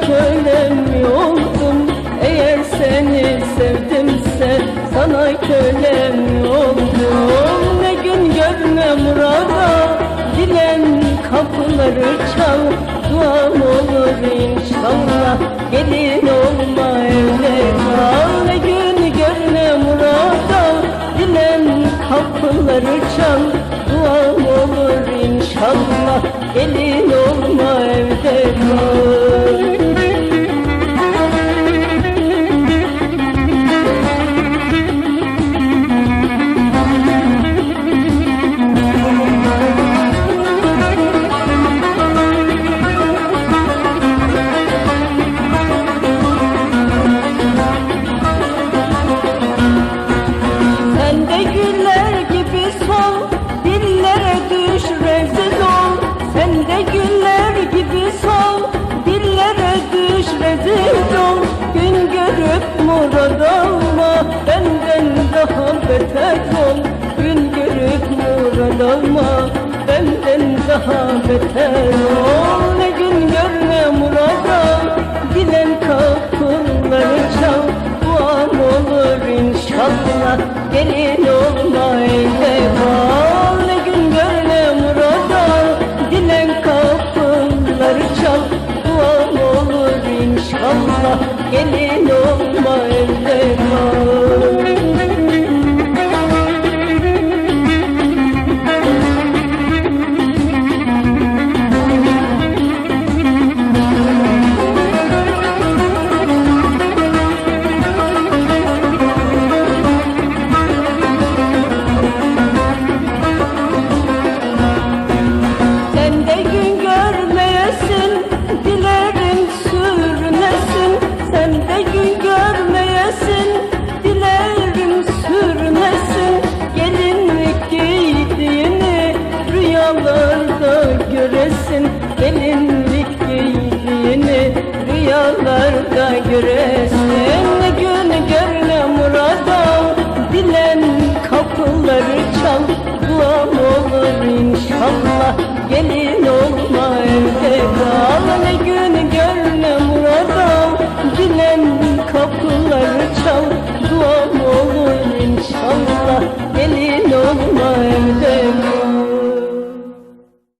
kölem oldum Eğer seni sevdimse sana kölem oldum Ne gün görme murada dilen kapıları çal. Duam olur inşallah gelin olma evde kal. Ne gün görme murada dilen kapıları çal. Duam olur inşallah gelin olma evde kal alma Benden daha beter ol. Gün görüp murad alma Benden daha beter ol Gelin olma evde kal rüyalarda göresin gelinlik giydiğini rüyalarda göresin.